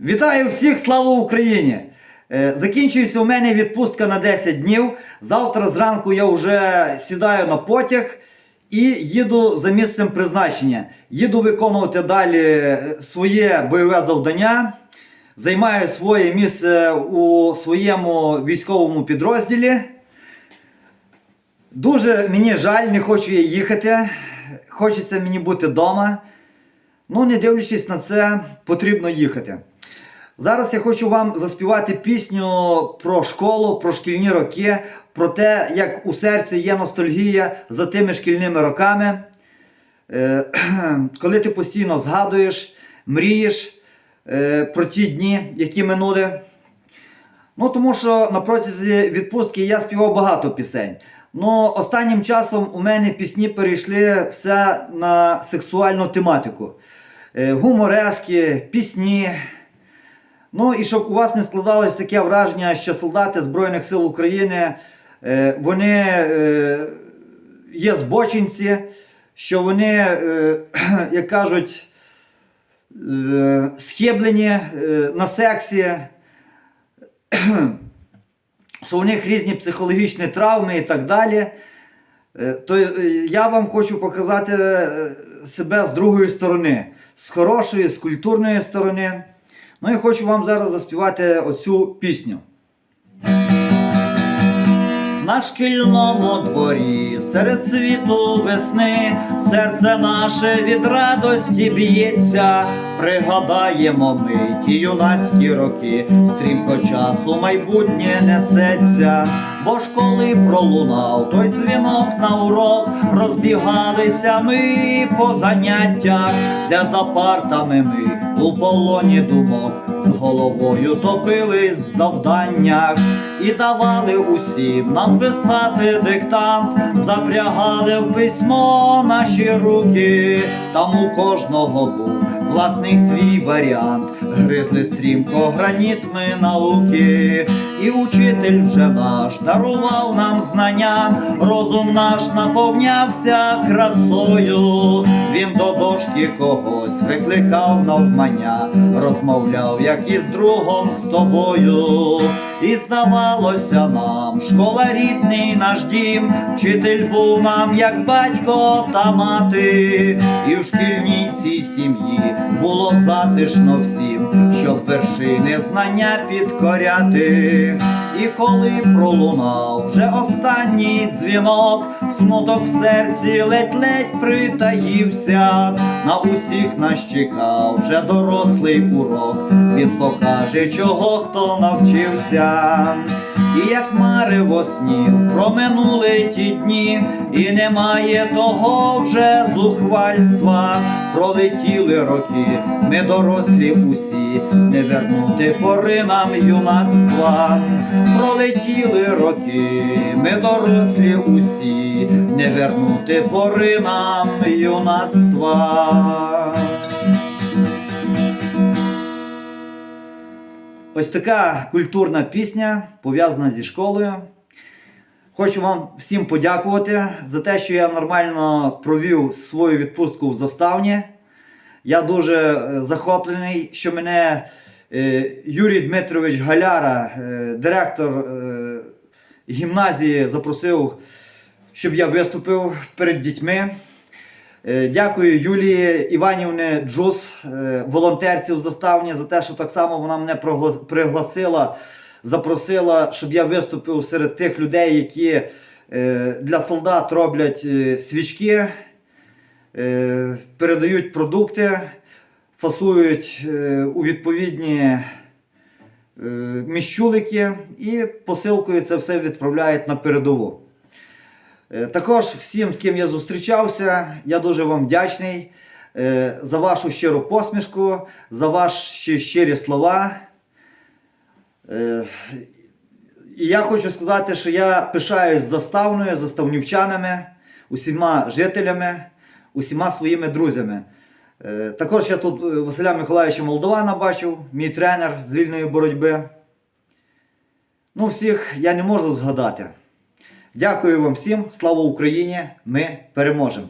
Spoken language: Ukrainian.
Вітаю всіх, слава Україні! Е, Закінчується у мене відпустка на 10 днів. Завтра зранку я вже сідаю на потяг і їду за місцем призначення. Їду виконувати далі е, своє бойове завдання. Займаю своє місце у своєму військовому підрозділі. Дуже мені жаль, не хочу я їхати. Хочеться мені бути вдома. Ну, не дивлячись на це, потрібно їхати. Зараз я хочу вам заспівати пісню про школу, про шкільні роки, про те, як у серці є ностальгія за тими шкільними роками. Е, коли ти постійно згадуєш, мрієш е, про ті дні, які минули. Ну, тому що на протязі відпустки я співав багато пісень. Ну, останнім часом у мене пісні перейшли все на сексуальну тематику. Е, гуморески, пісні. Ну і щоб у вас не складалось таке враження, що солдати Збройних сил України е, вони е, є збочинці, що вони, е, як кажуть, схиблені на сексі, що у них різні психологічні травми і так далі. То я вам хочу показати себе з другої сторони, з хорошої, з культурної сторони. Ну і хочу вам зараз заспівати оцю пісню. На шкільному дворі серед світу весни серце наше від радості б'ється, пригадаємо ми ті юнацькі роки, стрімко часу майбутнє несеться, бо ж коли пролунав той дзвінок на урок, розбігалися ми по заняттях, де за партами ми у полоні думок головою топились в завданнях і давали усім нам писати диктант, запрягали в письмо наші руки, там у кожного був власний свій варіант, гризли стрімко граніт ми науки, і учитель вже наш дарував нам знання, розум наш наповнявся красою. Він до дошки когось викликав навмання, розмовляв, як із другом з тобою. І здавалося нам, школа рідний наш дім, вчитель був нам, як батько та мати, і в шкільній цій сім'ї було затишно всім, щоб вершини знання підкоряти. І коли пролунав вже останній дзвінок, смуток в серці ледь-ледь притаївся, на усіх нас чекав вже дорослий урок. Він покаже, чого хто навчився. І як марево снів проминули ті дні, і немає того вже зухвальства. Пролетіли роки, ми дорослі усі, не вернути пори нам юнацтва. Пролетіли роки, ми дорослі усі, не вернути пори нам юнацтва. Ось така культурна пісня пов'язана зі школою. Хочу вам всім подякувати за те, що я нормально провів свою відпустку в заставні. Я дуже е, захоплений, що мене е, Юрій Дмитрович Галяра, е, директор гімназії, запросив, щоб я виступив перед дітьми. Е, Дякую Юлії Іванівні Джус, е, волонтерці в заставні, за те, що так само вона мене пригласила, запросила, щоб я виступив серед тих людей, які е, для солдат роблять свічки, передають продукти, фасують у відповідні міщулики і посилкою це все відправляють на передову. Е, Також всім, з ким я зустрічався, я дуже вам вдячний е, за вашу щиру посмішку, за ваші щирі слова. Е, І я хочу сказати, що я пишаюсь заставною, заставнівчанами, усіма жителями, усіма своїми друзями. Також я тут Василя Миколаївича Молдована бачив, мій тренер з вільної боротьби. Ну, всіх я не можу згадати. Дякую вам всім, слава Україні! Ми переможемо!